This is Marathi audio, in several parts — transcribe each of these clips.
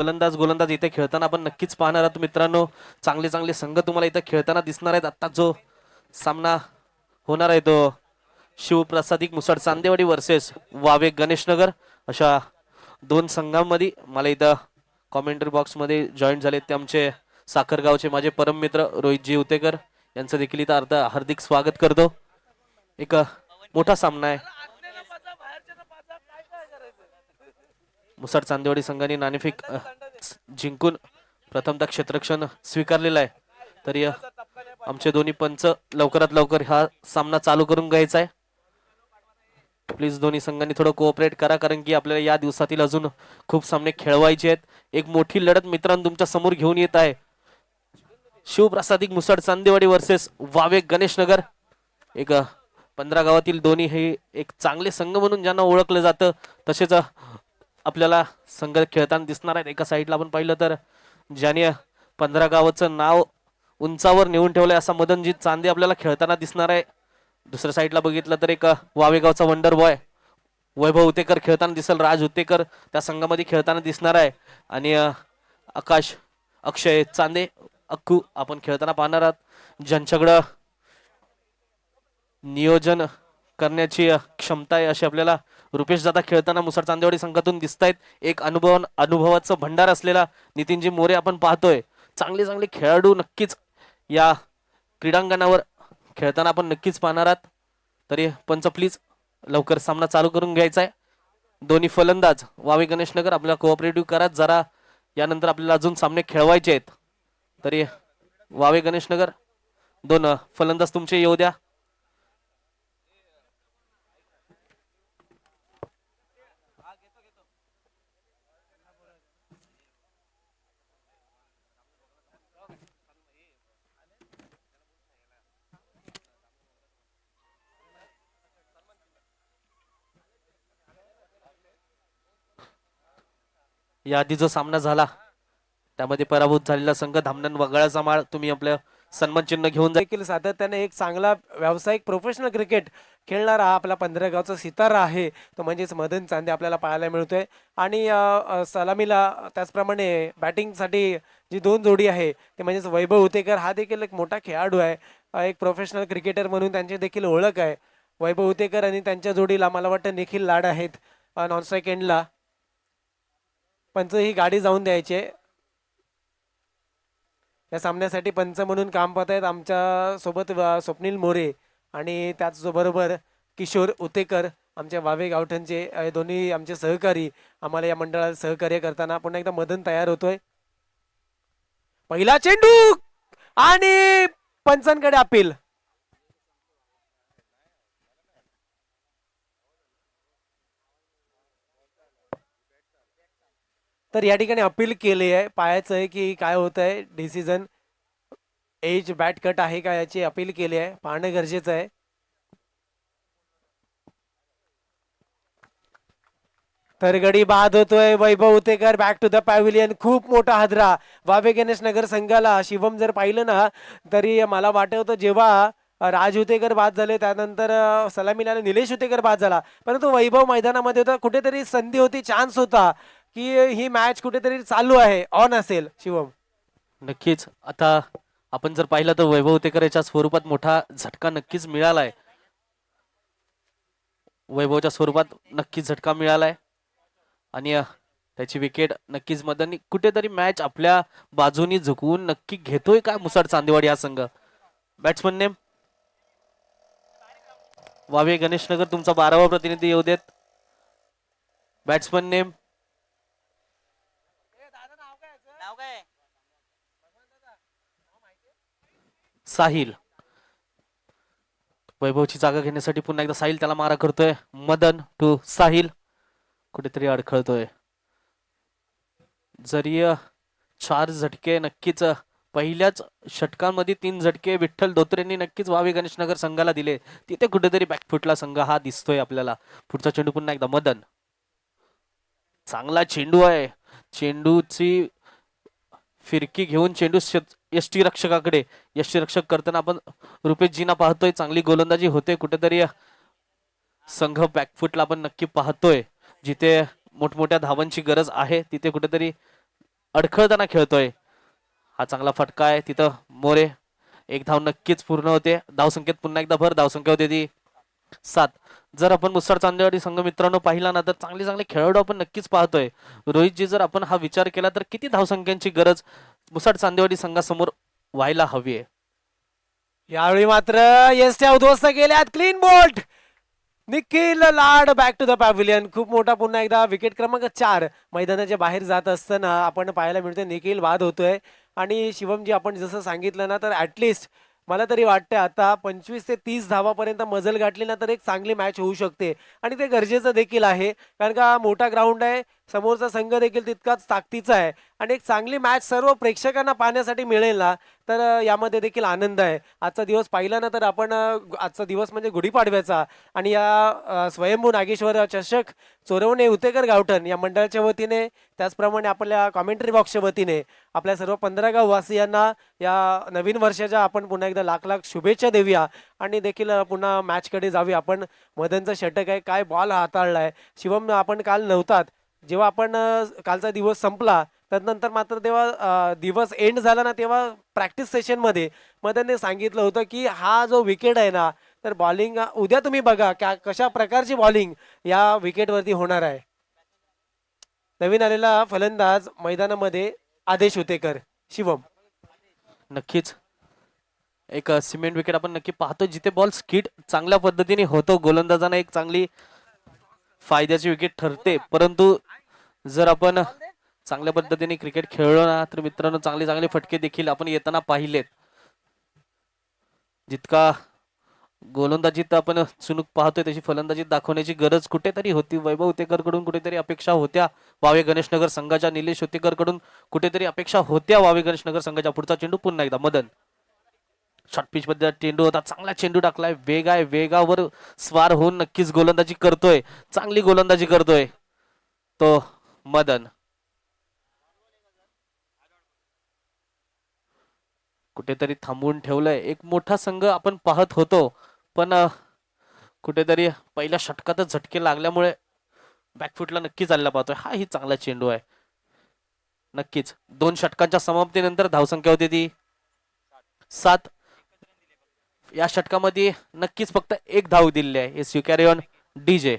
गोलंदाज गोलंदाज इथे खेळताना आपण नक्कीच पाहणार आहात मित्रांनो. चांगले चांगले संघ तुम्हाला इथे खेळताना दिसणार आहेत. आता जो सामना होणार आहे तो शिवप्रसादिक मुसळ चांदेवाडी वर्सेस वावे गणेशनगर. अशा दोन संघांमध्ये मला इथं कॉमेंटरी बॉक्समध्ये जॉईन झाले ते आमचे साखरगावचे माझे परम मित्र रोहितजी उतेकर. यांचं देखील इथं अर्ध हार्दिक स्वागत करतो. एक मोठा सामना आहे. मुसर चांदेवाडी संघाने नाणेफेक जिंकून प्रथमतः क्षेत्रक्षण स्वीकारलेला आहे. तरी आमचे दोन्ही पंच लवकरात लवकर हा सामना चालू करून घ्यायचा आहे. प्लीज दोन्ही संघांनी थोडं कोऑपरेट करा कारण की आपल्याला या दिवसातील अजून खूप सामने खेळवायचे आहेत. एक मोठी लढत मित्रांनो तुमच्यासमोर घेऊन येत आहे. शिवप्रसादिक मुसळ चांदेवाडी वर्सेस वावे गणेशनगर. एक पंधरा गावातील दोन्ही हे एक चांगले संघ म्हणून ज्यांना ओळखलं जातं तसेच आपल्याला संघ खेळताना दिसणार आहेत. एका साईडला आपण पाहिलं तर ज्याने पंधरा गावाचं नाव उंचावर नेऊन ठेवलंय असा मदनजीत चांदे आपल्याला खेळताना दिसणार आहे. दुसऱ्या साईडला बघितलं तर एक वावेगावचा वंडर बॉय वैभव उतेकर खेळताना दिसल. राज उतेकर त्या संघामध्ये खेळताना दिसणार आहे. आणि आकाश अक्षय चांदे अक्कू आपण खेळताना पाहणार आहात. ज्यांच्याकडं नियोजन करण्याची क्षमता आहे अशी आपल्याला रुपेश दादा खेळताना मुसळ चांदेवाडी संघातून दिसत आहेत एक अनुभव अनुभवाचं भंडार असलेला नितीनजी मोरे आपण पाहतोय. चांगले चांगले खेळाडू नक्कीच या क्रीडांगणावर खेळताना आपण नक्कीच पाहणार आहात. तरी पंच प्लीज लवकर सामना चालू करून घ्यायचा आहे दोन्ही फलंदाज वावे गणेशनगर आपल्याला कोऑपरेटिव्ह करा जरा यानंतर आपल्याला अजून सामने खेळवायचे आहेत. तरी वावे गणेशनगर दोन फलंदाज तुमचे येऊ द्या. याआधी जो सामना झाला त्यामध्ये पराभूत झालेला संघ धामणन वगळाचा माळ तुम्ही आपलं सन्मान चिन्ह घेऊन देखील सातत्याने एक चांगला व्यावसायिक प्रोफेशनल क्रिकेट खेळणारा हा आपला पंधरागावचा सितारा आहे. तो म्हणजेच मदन चांदे आपल्याला पाहायला मिळतोय. आणि सलामीला त्याचप्रमाणे बॅटिंगसाठी जी दोन जोडी आहे ते म्हणजेच वैभव उतेकर हा देखील एक मोठा खेळाडू आहे. एक प्रोफेशनल क्रिकेटर म्हणून त्यांची देखील ओळख आहे. वैभव उतेकर आणि त्यांच्या जोडीला मला वाटतं निखिल लाड आहेत नॉन स्ट्राईक एंडला पंच ही गाडी जाऊन द्यायची आहे. या सामन्यासाठी पंच म्हणून काम पाहत आहेत आमच्यासोबत स्वप्नील मोरे आणि त्याचबरोबर किशोर उतेकर आमच्या वावे गावठणचे दोन्ही आमचे सहकारी आम्हाला या मंडळात सहकार्य करताना पुन्हा एकदा मदन तयार होतोय. पहिला चेंडू आणि पंचांकडे अपील. तर या ठिकाणी अपील केली आहे पाहायचं आहे की काय होत आहे डिसिजन एज बॅट कट आहे का याची अपील केली आहे. पाहणं गरजेचं आहे. तर गडी बाद होतोय Vaibhav Utekar. Back to the pavilion खूप मोठा हादरा. वाबे गणेश नगर संघाला शिवम जर पाहिलं ना तरी मला वाटत होतं जेव्हा राज उतेकर बाद झाले त्यानंतर सलामीला निलेश उतेकर बाद झाला. परंतु वैभव मैदानामध्ये होता. कुठेतरी संधी होती चान्स होता. की ही मॅच कुठेतरी चालू आहे. ऑन असेल शिवम. नक्कीच. आता आपण जर पाहिलं तर वैभव उतेकर याच्या स्वरूपात मोठा झटका नक्कीच मिळालाय. वैभवच्या स्वरूपात नक्कीच झटका मिळालाय. आणि त्याची विकेट नक्कीच मदनी कुठेतरी मॅच आपल्या बाजूनी झुकवून नक्की घेतोय का मुसाड चांदेवाडी हा संघ? Batsman name. वावे गणेशनगर तुमचा बारावा प्रतिनिधी येऊ देत. Batsman name. साहिल. वैभवची जागा घेण्यासाठी पुन्हा एकदा साहिल त्याला मारा करतोय. मदन टू साहिल. कुठेतरी अडखळतोय. जरी चार झटके नक्कीच पहिल्याच षटकांमध्ये तीन झटके विठ्ठल धोत्रेंनी नक्कीच वावे गणेशनगर संघाला दिले. तिथे कुठेतरी बॅकफुटला संघ हा दिसतोय आपल्याला. पुढचा चेंडू पुन्हा एकदा मदन. चांगला चेंडू आहे. चेंडूची फिरकी घेऊन चेंडू यष्टी रक्षकाकडे यष्टी रक्षक करताना आपण रुपेशजीना पाहतोय. चांगली गोलंदाजी होते. कुठेतरी संघ बॅकफुटला आपण नक्की पाहतोय. जिथे मोठमोठ्या धावांची गरज आहे तिथे कुठेतरी अडखळताना खेळतोय. हा चांगला फटका आहे. तिथं मोरे एक धाव नक्कीच पूर्ण होते. धावसंख्येत पुन्हा एकदा भर. धावसंख्या होते ती सात. जर आपण मुसळ चांदेवाडी संघ मित्रांनो पाहिला ना तर चांगले चांगले खेळाडू आपण नक्कीच पाहतोय. रोहितजी जर आपण हा विचार केला तर किती धावसंख्यांची गरज मुसळ चांदेवाडी संघासमोर व्हायला हवी आहे? यावेळी मात्र एसट्या उद्ध्वस्त केल्यात. Clean bowled Nikhil Lad back to the pavilion खूप मोठा पुन्हा एकदा विकेट क्रमांक चार मैदानाच्या बाहेर जात असताना आपण पाहायला मिळतोय निखिल बाद होतोय. आणि शिवमजी आपण जसं सांगितलं ना तर ऍटलिस्ट मला तरी वाटतं आता पंचवीस ते तीस धावापर्यंत मजल गाठली ना तर एक चांगली मॅच होऊ शकते. आणि ते गरजेचं देखील आहे. कारण का मोठा ग्राउंड आहे समोरचा संघ देखील तितकाच ताकदीचा आहे. आणि एक चांगली मॅच सर्व प्रेक्षकांना पाहण्यासाठी मिळेल ना तर यामध्ये देखील आनंद आहे. आजचा दिवस पाहिला ना तर आपण आजचा दिवस म्हणजे गुढीपाडव्याचा. आणि या स्वयंभू नागेश्वर चषक चोरवणे उतेकर गावठण या मंडळाच्या वतीने त्याचप्रमाणे आपल्या कॉमेंटरी बॉक्सच्या वतीने आपल्या सर्व पंधरा गाव वासियांना या नवीन वर्षाच्या आपण पुन्हा एकदा लाख लाख शुभेच्छा देऊया. आणि देखील पुन्हा मॅचकडे जाऊया. आपण मदनचं षटक आहे काय बॉल हाताळला आहे शिवम आपण काल नव्हतात. जेव्हा आपण कालचा दिवस संपला त्यानंतर मात्र तेव्हा दिवस एंड झाला ना तेव्हा प्रॅक्टिस सेशनमध्ये मग त्यांनी सांगितलं होतं की हा जो विकेट आहे ना तर बॉलिंग उद्या तुम्ही बघा क्या कशा प्रकारची बॉलिंग या विकेटवरती होणार आहे. नवीन आलेला फलंदाज मैदानामध्ये आदेश उतेकर शिवम. नक्कीच. एक सिमेंट विकेट आपण नक्की पाहतो जिथे बॉल स्किट चांगल्या पद्धतीने होतो. गोलंदाजांना एक चांगली फायद्याची विकेट ठरते. परंतु जर आपण चांगल्या पद्धतीने क्रिकेट खेळलो ना तर मित्रांनो चांगले चांगले फटके देखील आपण येताना पाहिलेत. जितका गोलंदाजीत आपण चुनूक पाहतोय तशी फलंदाजीत दाखवण्याची गरज कुठेतरी होती. वैभव उतेकरकडून कुठेतरी अपेक्षा होत्या वावे गणेशनगर संघाच्या निलेश उतेकरकडून कुठेतरी अपेक्षा होत्या वावे गणेशनगर संघाच्या पुढचा चेंडू पुन्हा एकदा मदन. शॉर्ट पिच मध्ये चेंडू होता चांगला चेंडू टाकलाय. वेग आहे वेगावर स्वार होऊन नक्कीच गोलंदाजी करतोय. चांगली गोलंदाजी करतोय तो मदन. कुठेतरी थांबवून ठेवलंय. एक मोठा संघ आपण पाहत होतो पण कुठेतरी पहिल्या षटकातच झटके लागल्यामुळे बॅकफुटला नक्कीच चालला पाहतोय. हा ही चांगला चेंडू आहे. नक्कीच. दोन षटकांच्या समाप्तीनंतर धावसंख्या होती ती. सात या षटकामध्ये नक्कीच फक्त एक धाव दिलेली आहे. Yes you carry on DJ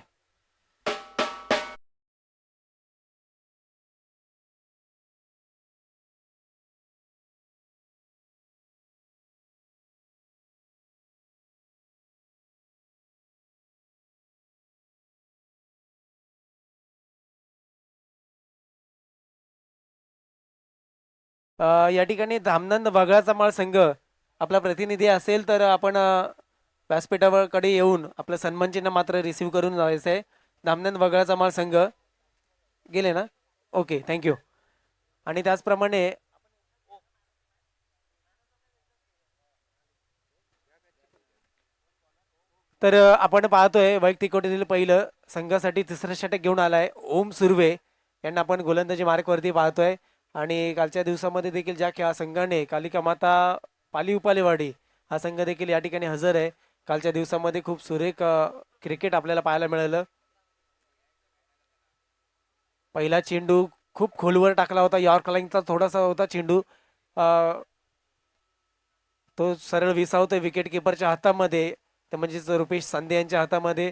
या ठिकाणी धामनंद वगळाचा माळ संघ आपला प्रतिनिधी असेल तर आपण व्यासपीठाकडे येऊन आपलं सन्मानचिन्ह मात्र रिसिव्ह करून जायचं आहे धामनंद वगळाचा माळ संघ. गेले ना? ओके थँक्यू आणि त्याचप्रमाणे तर आपण पाहतोय वैयक्तिक कोटीतील पहिलं संघासाठी तिसरं षटक घेऊन आलाय ओम सुर्वे. यांना आपण गोलंदाजी मार्कवरती पाहतोय. आणि कालच्या दिवसामध्ये देखील ज्या खेळा संघाने कालिका माता पाली उपालेवाडी हा संघ देखील या ठिकाणी हजर आहे. कालच्या दिवसामध्ये खूप सुरेख क्रिकेट आपल्याला पाहायला मिळालं. पहिला चेंडू खूप खोलवर टाकला होता. यॉर्क लाईनचा थोडासा होता चेंडू. तो सरळ विसावतोय विकेट किपरच्या हातामध्ये. ते म्हणजेच रुपेश सांदे यांच्या हातामध्ये.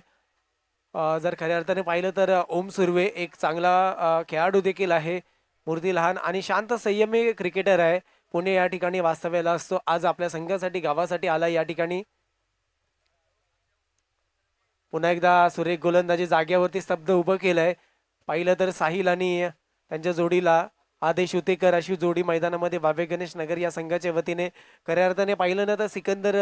जर खऱ्या अर्थाने पाहिलं तर ओम सुर्वे एक चांगला खेळाडू देखील आहे. मूर्ती लहान आणि शांत संयमी क्रिकेटर आहे. पुणे या ठिकाणी वास्तव्याला असतो. आज आपल्या संघासाठी गावासाठी आला या ठिकाणी. पुन्हा एकदा सुरेख गोलंदाजी जाग्यावरती स्तब्ध उभं केलंय. पाहिलं तर साहिल आणि त्यांच्या जोडीला आदेश उतेकर अशी जोडी मैदानामध्ये बाबे गणेश नगर या संघाच्या वतीने खऱ्या अर्थाने पाहिलं ना तर सिकंदर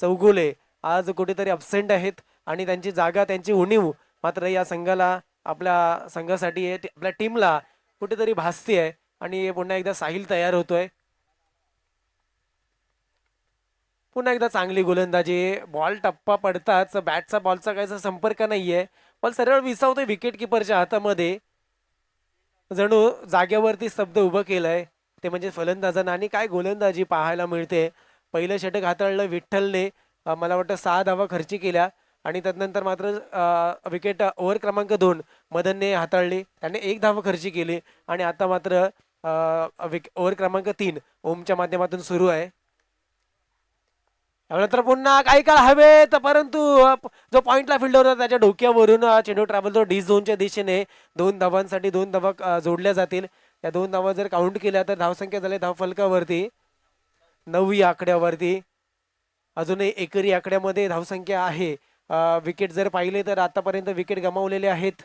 चौगुले आज कुठेतरी अबसेंट आहेत आणि त्यांची जागा त्यांची उणीव मात्र या संघाला आपल्या संघासाठी आपल्या टीमला कुठेतरी भासते आहे आणि पुन्हा एकदा साहिल तयार होतोय. पुन्हा एकदा चांगली गोलंदाजी. बॉल टप्पा पडताच बॅटचा बॉलचा काहीचा संपर्क नाहीये. बॉल सरळ विसावतोय विकेट किपरच्या हातामध्ये. जणू जागेवरती शब्द उभं केलंय. ते म्हणजे फलंदाजांना आणि काय गोलंदाजी पाहायला मिळते. पहिलं षटक हाताळलं विठ्ठलने. मला वाटतं सहा धावा खर्ची केल्या. आणि त्यानंतर मात्र विकेट ओव्हर क्रमांक दोन मदनने हाताळली. त्याने एक धावा खर्ची केली. आणि आता मात्र ओव्हर क्रमांक तीन ओमच्या माध्यमातून सुरू आहे. त्यानंतर पुन्हा काही काळ हवेत परंतु जो पॉइंटला फिल्डर होता त्याच्या डोक्यावरून चेंडू ट्रॅव्हल तो डी झोनच्या दिशेने दोन धावांसाठी दोन धावा जोडल्या जातील. त्या दोन धावा जर काउंट केल्या तर धावसंख्या झाली धाव फलकावरती नववी आकड्यावरती. अजूनही एकरी आकड्यामध्ये धावसंख्या आहे. विकेट जर पाहिले तर आतापर्यंत विकेट गमावलेले आहेत.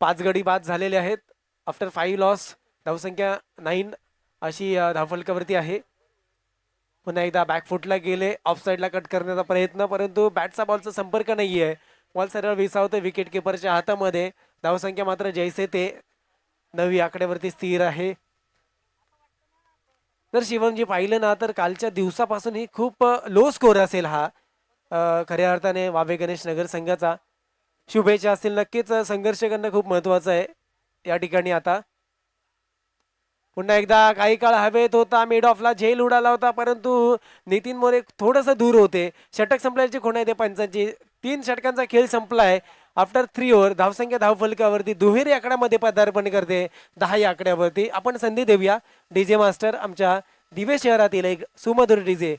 पाच गडी बाद झालेले आहेत. आफ्टर फाईव्ह लॉस धावसंख्या नाईन अशी धावफलकावरती आहे. पुन्हा एकदा बॅकफुटला गेले ऑफ साईडला कट करण्याचा प्रयत्न परंतु बॅटचा बॉलचा संपर्क नाही आहे बॉल सरळ विसावतो विकेट किपरच्या हातामध्ये. धावसंख्या मात्र जैसे ते. नवी आकड्यावरती स्थिर आहे. जर शिवमजी पाहिलं ना तर कालच्या दिवसापासून ही खूप लो स्कोर असेल हा. खऱ्या अर्थाने वाबे गणेश नगर संघाचा. शुभेच्छा असतील नक्कीच संघर्ष करणं खूप महत्वाचं आहे. या ठिकाणी आता पुन्हा एकदा काही काळ हवेत होता मिड ऑफला झेल उडाला होता परंतु नितीन मोरे थोडंसं दूर होते. षटक संपल्याची खूण आहे ते पंचांची. तीन षटकांचा खेळ संपलाय. आफ्टर थ्री ओव्हर धावसंख्या धावफलकावरती दुहेरी आकड्यामध्ये पदार्पण करते. दहा या आकड्यावरती. आपण संधी देऊया. डीजे मास्टर आमच्या दिवे शहरातील एक सुमधुर डीजे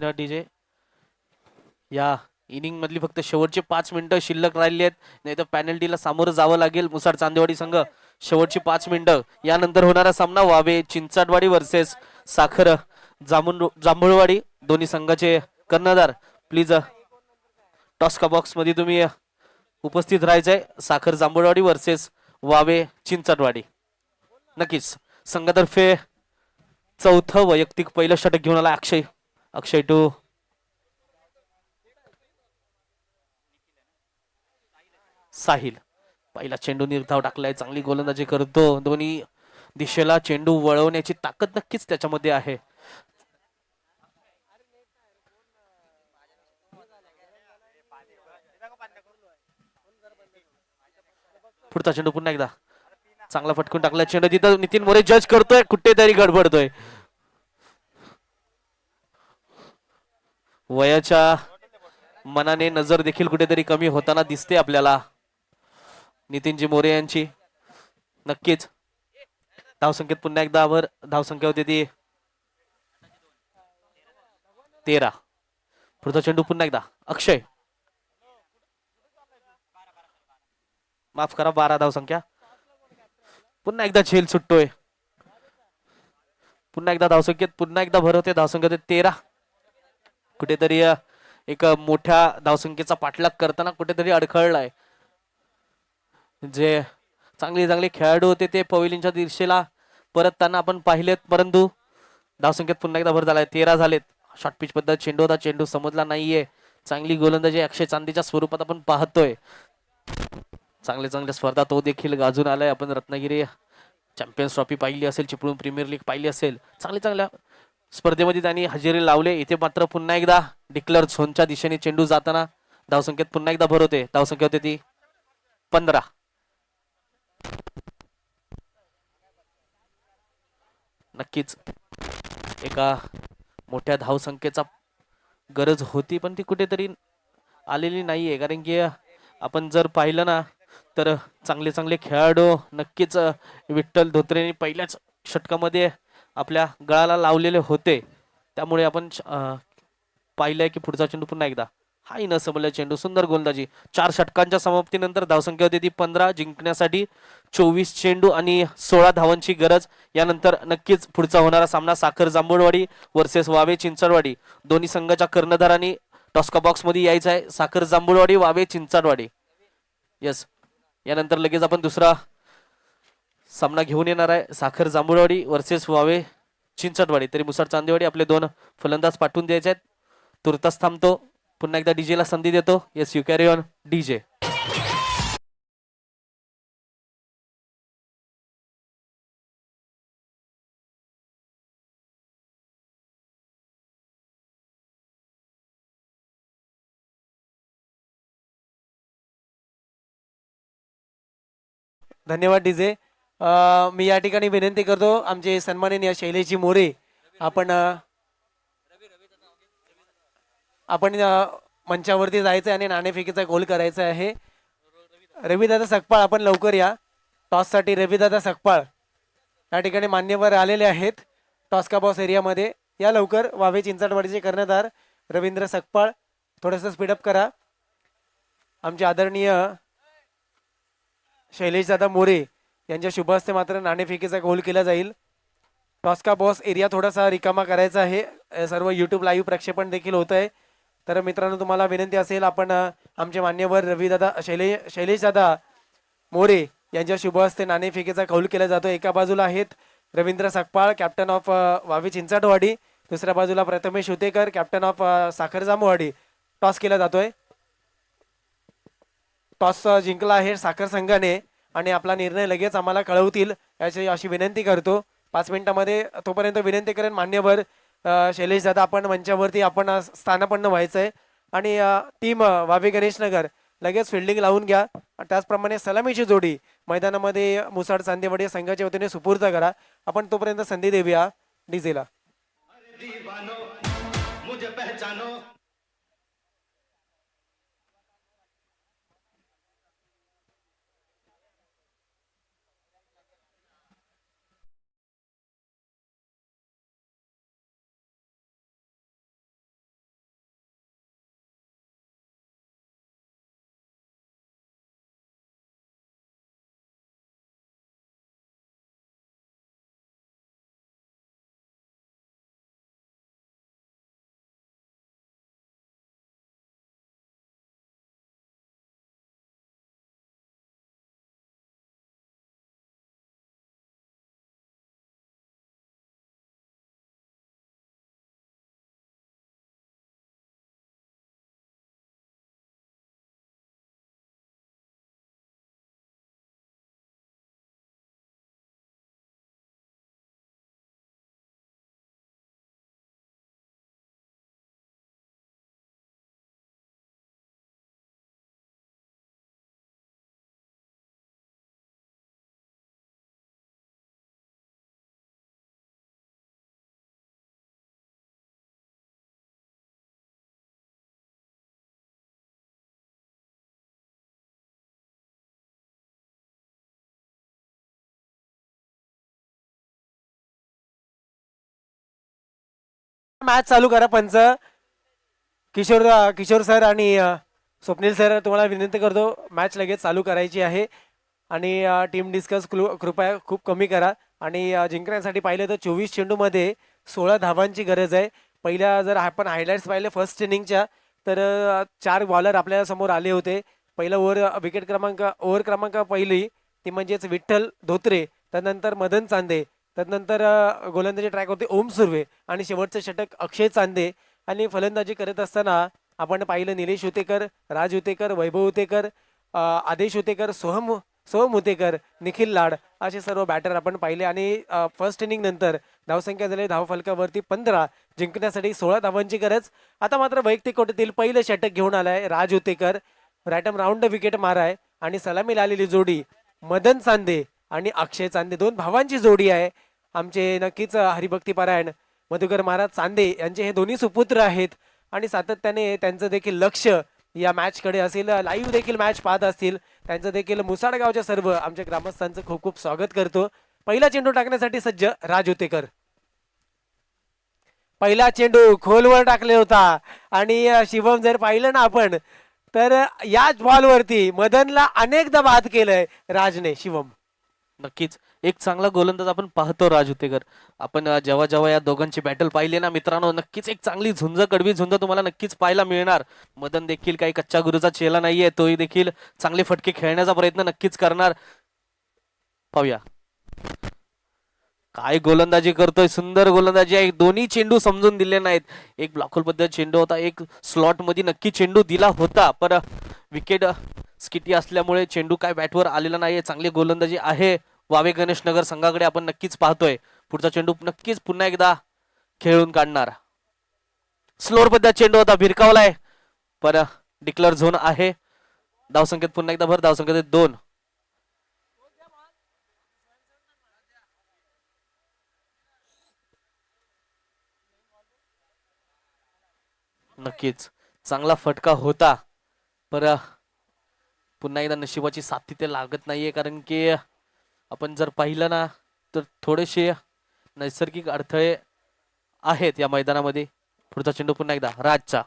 डीजे या इनिंग मधली फक्त शेवटचे पाच मिनिटं शिल्लक राहिली आहेत. नाही तर पॅनल्टीला सामोरं जावं लागेल मुसाड चांदेवाडी संघ. शेवटची पाच मिनिटं. यानंतर होणारा सामना वावे चिंचाटवाडी वर्सेस साखर जांभूळ जांभूळवाडी दोन्ही संघाचे कर्णधार. प्लीज टॉस्का बॉक्समध्ये तुम्ही uh, उपस्थित राहायचंय. साखर जांभूळवाडी वर्सेस वावे चिंचाटवाडी नक्कीच. संघातर्फे चौथं वैयक्तिक पहिलं षटक घेऊन आला अक्षय. अक्षय टू. साहिल. पहिला चेंडू निर्धाव टाकलाय चांगली गोलंदाजी करतो. दोन्ही दिशेला चेंडू वळवण्याची ताकद नक्कीच त्याच्यामध्ये आहे. पुढचा चेंडू पुन्हा एकदा. चांगला फटकून टाकला चेंडू. तिथं नितीन मोरे जज करतोय कुठेतरी गडबडतोय. वयाच्या मनाने नजर देखील कुठेतरी कमी होताना दिसते आपल्याला. नितीनजी मोरे यांची. नक्कीच. धावसंख्येत पुन्हा एकदा भर धावसंख्या होती ती तेरा. पुढचा चेंडू पुन्हा एकदा. अक्षय. माफ करा बारा धावसंख्या. पुन्हा एकदा झेल सुटतोय. पुन्हा एकदा धावसंख्येत पुन्हा एकदा भर होते. धावसंख्या होते तेरा. कुठेतरी एक मोठ्या धावसंख्येचा पाठलाग करताना कुठेतरी अडखळलाय. जे चांगले चांगले खेळाडू होते ते पवेलींच्या दिशेला परतताना आपण पाहिलेत परंतु धावसंख्येत पुन्हा एकदा भर झालाय. तेरा झालेत. शॉर्ट पिच पद्धत चेंडू होता चेंडू समजला नाहीये. चांगली गोलंदाजी अक्षय चांदीच्या स्वरूपात आपण पाहतोय. चांगले चांगल्या स्पर्धा तो देखील गाजून आलाय. आपण रत्नागिरी चॅम्पियन्स ट्रॉफी पाहिली असेल चिपळूण प्रीमियर लीग पाहिली असेल. चांगल्या चांगल्या स्पर्धेमध्ये त्यांनी हजेरी लावले. इथे मात्र पुन्हा एकदा डिक्लर झोनच्या दिशेने चेंडू जाताना धावसंख्येत पुन्हा एकदा भर होते. धावसंख्या होते ती पंधरा. नक्कीच एका मोठ्या धावसंख्येचा गरज होती पण ती कुठेतरी आलेली नाहीये. कारण की आपण जर पाहिलं ना तर चांगले चांगले खेळाडू नक्कीच विठ्ठल धोत्रेने पहिल्याच षटकामध्ये आपल्या गळाला लावलेले होते. त्यामुळे आपण पाहिलं पाहिलंय की पुढचा चेंडू पुन्हा एकदा. हाही न समजला चेंडू सुंदर गोलंदाजी. चार षटकांच्या समाप्तीनंतर धावसंख्या होती ती पंधरा जिंकण्यासाठी चोवीस चेंडू आणि सोळा धावांची गरज. यानंतर नक्कीच पुढचा होणारा सामना साखर जांभूळवाडी वर्सेस वावे चिंचडवाडी दोन्ही संघाच्या कर्णधारांनी टॉस्का बॉक्समध्ये यायचं आहे साखर जांभूळवाडी वावे चिंचाडवाडी येस. यानंतर लगेच आपण दुसरा सामना घेऊन येणार आहे. साखर जांभुळवाडी वर्सेस व्हावे चिंचटवाडी. तरी मुसार चांदेवाडी आपले दोन फलंदाज पाठवून द्यायचे आहेत. तुर्तास थांबतो. पुन्हा एकदा डीजे ला संधी देतो. Yes you carry on DJ. धन्यवाद डीजे. मी या ठिकाणी विनंती करतो आमचे सन्माननीय शैलेशजी मोरे आपण आपण मंचावरती जायचं आणि नाणेफेकीचा गोल करायचा आहे. रविदादा सकपाळ आपण लवकर या. टॉससाठी रविदादा सकपाळ या ठिकाणी मान्यवर आलेले आहेत. टॉस्का बॉस एरियामध्ये. या लवकर वावे चिंचाटवाडीचे कर्णधार रवींद्र सकपाळ थोडंसं स्पीडअप करा. आमचे आदरणीय शैलेशदादा मोरे यांच्या शुभ हस्ते मात्र नाणेफेकीचा गोल केला जाईल. टॉस्का बॉस एरिया थोडासा रिकामा करायचा आहे. सर्व यूट्यूब लाईव्ह प्रक्षेपण देखील होत आहे तर मित्रांनो तुम्हाला विनंती असेल आपण आमचे मान्यवर रवीदादा शैले शैलेशदादा मोरे यांच्या शुभ हस्ते नाणेफेकीचा कौल केला जातो एका बाजूला आहेत रवींद्र सकपाळ कॅप्टन ऑफ वावी चिंचाटवाडी. दुसऱ्या बाजूला प्रथमेश हुतेकर कॅप्टन ऑफ साखर जामवाडी. टॉस केला जातोय. टॉस जिंकला आहे साखर संघाने. आणि आपला निर्णय लगेच आम्हाला कळवतील याची अशी विनंती करतो. पाच मिनिटामध्ये तोपर्यंत विनंती करेन मान्यवर शैलेश दादा आपण मंचावरती आपण स्थानापन्न व्हायचं आहे आणि टीम वावी गणेशनगर लगेच फिल्डिंग लावून घ्या. त्याचप्रमाणे सलामीची जोडी मैदानामध्ये मुसाड चांदेवाडी संघाच्या वतीने सुपूर्द करा. आपण तोपर्यंत संधी देऊया. डीजेला. मॅच चालू करा पंच. किशोर किशोर सर आणि स्वप्नील सर तुम्हाला विनंती करतो मॅच लगेच चालू करायची आहे. आणि टीम डिस्कस कृपया खूप कमी करा. आणि जिंकण्यासाठी पाहिलं तर चोवीस चेंडूमध्ये सोळा धावांची गरज आहे. पहिल्या जर आपण हायलाईट्स पाहिले फर्स्ट इनिंगच्या तर चार बॉलर आपल्यासमोर आले होते. पहिलं ओव्हर विकेट क्रमांक ओव्हर क्रमांक पहिली ती म्हणजेच विठ्ठल धोत्रे त्यानंतर मदन चांदे त्यानंतर गोलंदाजी ट्रॅक होते ओम सुर्वे आणि शेवटचं षटक अक्षय चांदे आणि फलंदाजी करत असताना आपण पाहिलं निलेश हुतेकर राज हुतेकर वैभव हुतेकर आदेश हुतेकर सोहम सोहम हुतेकर निखिल लाड असे सर्व बॅटर आपण पाहिले आणि फर्स्ट इनिंग नंतर धावसंख्या झाली धावफलकावरती पंधरा जिंकण्यासाठी सोळा धावांची गरज. आता मात्र वैयक्तिक कोटीतील पहिलं षटक घेऊन आलाय राज हुतेकर. रॅटम राऊंड विकेट माराय आणि सलामीला आलेली जोडी मदन चांदे आणि अक्षय चांदे दोन भावांची जोडी आहे. आमचे नक्कीच हरिभक्तीपारायण मधुकर महाराज चांदे यांचे हे दोन्ही सुपुत्र आहेत. आणि सातत्याने त्यांचं देखील लक्ष या मॅचकडे असेल. लाईव्ह देखील मॅच पाहत असतील. त्यांचं देखील मुसाडगावच्या सर्व आमच्या ग्रामस्थांचं खूप खूप स्वागत करतो. पहिला चेंडू टाकण्यासाठी सज्ज राज होतेकर पहिला चेंडू खोलवर टाकले होता. आणि शिवम जर पाहिलं ना आपण तर याच बॉलवरती मदनला अनेकदा बाद केलंय राजने शिवम. नक्कीच. एक चांगला गोलंदाज आपण पाहतो राज हुतेकर आपण जेव्हा जेव्हा या दोघांची बॅटल पाहिली ना मित्रांनो नक्कीच एक चांगली झुंज कडवी झुंज तुम्हाला नक्कीच पाहायला मिळणार. मदन देखील काही कच्च्या गुरुचा चेला नाहीये तोही देखील चांगले फटके खेळण्याचा प्रयत्न नक्कीच करणार. पाहूया. काय गोलंदाजी करतोय सुंदर गोलंदाजी आहे. दोन्ही चेंडू समजून दिले नाहीत. एक ब्लॉकोल पद्धत चेंडू होता एक स्लॉटमध्ये नक्की चेंडू दिला होता. पर विकेट स्किटी असल्यामुळे चेंडू काय बॅटवर आलेला नाहीये. चांगली गोलंदाजी आहे. वावे गणेश नगर संघाकडे आपण नक्कीच पाहतोय. पुढचा चेंडू नक्कीच पुन्हा एकदा खेळून काढणार. स्लोअर पद्धत चेंडू आता भिरकावलाय. पण डिक्लेअर झोन आहे. धावसंख्येत पुन्हा एकदा भर धावसंख्येत दोन. नक्कीच. चांगला फटका होता. पर पुन्हा एकदा नशिबाची साथ तिथे लागत नाहीये कारण की आपण जर पाहिलं ना तर थोडेसे नैसर्गिक अडथळे आहेत या मैदानामध्ये. पुढचा चेंडू पुन्हा एकदा राजचा.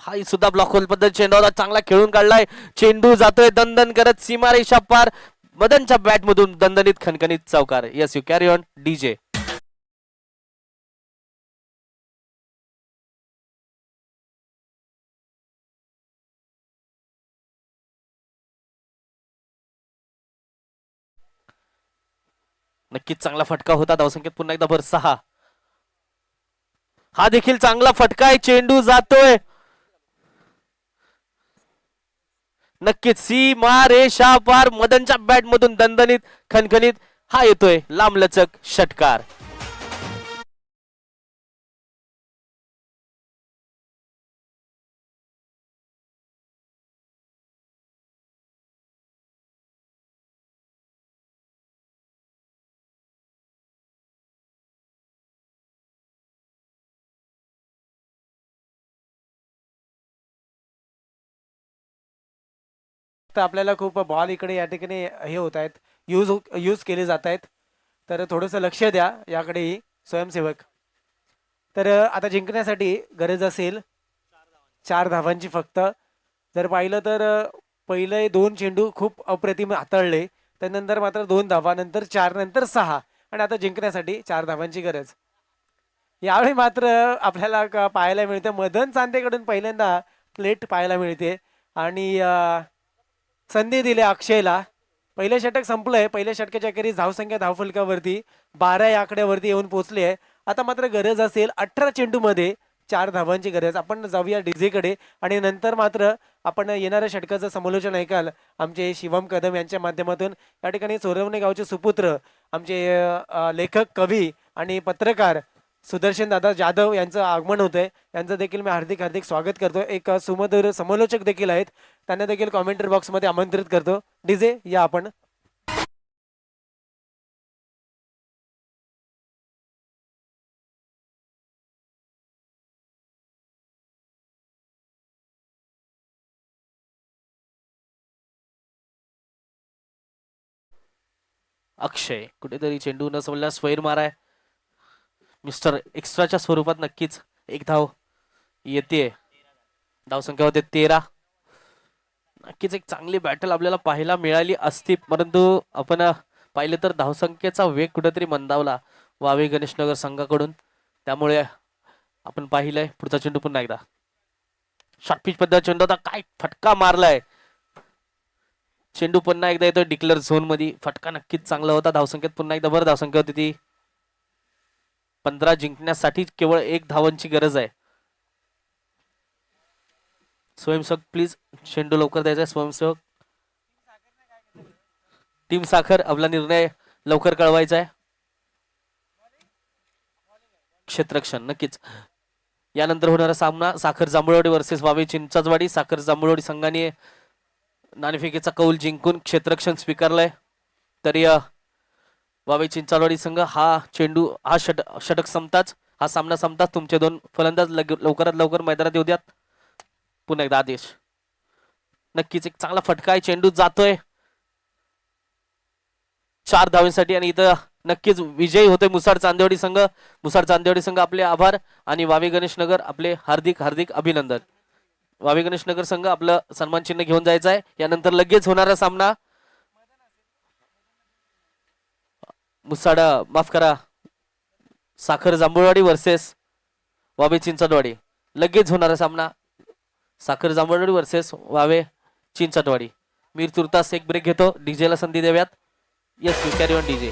हा सुद्धा ब्लॉक होल पद्धत चेंडूला चांगला खेळून काढलाय. चेंडू जातोय दंदन करत सीमारेषा पार. मदनच्या बॅट मधून दणदणीत खणखणीत चौकार. Yes you carry on DJ नक्कीच चांगला फटका होता. धावसंख्येत पुन्हा एकदा भर सहा. हा देखील चांगला फटका आहे. चेंडू जातोय. नक्कीच सीमा रेषा पार मदनच्या बॅट मधून दणदणीत खणखणीत हा येतोय लांबलचक षटकार. तर आपल्याला खूप बॉल इकडे या ठिकाणी हे होत आहेत. यूज यूज हो, केले जात आहेत. तर थोडंसं लक्ष द्या याकडेही स्वयंसेवक. तर आता जिंकण्यासाठी गरज असेल चार धावांची फक्त. जर पाहिलं तर पहिले दोन चेंडू खूप अप्रतिम हाताळले. त्यानंतर मात्र दोन धावा नंतर चार नंतर सहा. आणि आता जिंकण्यासाठी चार धावांची गरज. यावेळी मात्र आपल्याला पाहायला मिळते. मदन चांदेकडून पहिल्यांदा प्लेट पाहायला मिळते. आणि संधी दिली अक्षयला. पहिलं षटक संपलंय. पहिल्या षटकाच्या अखेरीस धावसंख्या धावफलकावरती बारा या आकड्यावरती येऊन पोहोचली आहे आता मात्र गरज असेल अठरा चेंडूमध्ये चार धावांची गरज. आपण जाऊया डीजेकडे आणि नंतर मात्र आपण येणाऱ्या षटकाचं समालोचन ऐकाल. आमचे शिवम कदम यांच्या माध्यमातून. या ठिकाणी सोरवणे गावचे सुपुत्र आमचे लेखक कवी आणि पत्रकार सुदर्शन दादा जाधव यांचं आगमन होतंय. त्यांचं देखील मी हार्दिक हार्दिक स्वागत करतो एक सुमधुर समालोचक देखील आहेत. त्यांना देखील कॉमेंटरी बॉक्समध्ये आमंत्रित करतो. डीजे या आपण. अक्षय कुठेतरी चेंडू न समजला स्वैर माराय. मिस्टर एक्स्ट्राच्या स्वरूपात नक्कीच एक धाव येते. धावसंख्या होते तेरा. नक्कीच एक चांगली बॅटल आपल्याला पाहायला मिळाली असती परंतु आपण पाहिलं तर धावसंख्येचा वेग कुठेतरी मंदावला वावे गणेशनगर संघाकडून. त्यामुळे आपण पाहिलंय पुढचा चेंडू पुन्हा एकदा. शॉर्टपिच पद्धत चेंडू होता. काय फटका मारलाय. चेंडू पुन्हा एकदा येतो डिक्लेअर झोनमध्ये फटका नक्कीच चांगला होता. धावसंख्येत पुन्हा एकदा बरं धावसंख्या होती ती. पंधरा जिंकण्यासाठी केवळ एक धावांची गरज आहे. स्वयंसेवक प्लीज चेंडू लवकर द्यायचा आहे. स्वयंसेवक. टीम साखर आपला निर्णय लवकर कळवायचा आहे. क्षेत्रक्षण नक्कीच. यानंतर होणारा सामना साखर जांभळवाडी वर्सेस वावे चिंचाजवाडी. साखर जांभळवाडी संघाने नाणेफेकीचा कौल जिंकून क्षेत्रक्षण स्वीकारलाय. तरी वावे चिंचालवाडी संघ हा चेंडू हा षट षटक संपताच हा सामना संपताच. तुमचे दोन फलंदाज लवकरात लवकर मैदानात येऊ द्यात. पुन्हा एकदा आदेश. नक्कीच एक चांगला फटका आहे. चेंडू जातोय. चार धावींसाठी आणि इथं नक्कीच विजयी होतोय मुसाड चांदेवाडी संघ. मुसाड चांदेवाडी संघ आपले आभार आणि वावे गणेश नगर आपले हार्दिक हार्दिक अभिनंदन. वावे गणेश नगर संघ आपलं सन्मान चिन्ह घेऊन जायचं आहे यानंतर लगेच होणारा सामना. मुसाडा माफ करा. साखर जांभूळवाडी वर्सेस वावे चिंचटवाडी. लगेच होणारा सामना. साखर जांभूळवाडी वर्सेस वावे चिंचटवाडी. मीर तुर्तास एक ब्रेक घेतो. डीजेला संधी द्याव्यात yes you carry on DJ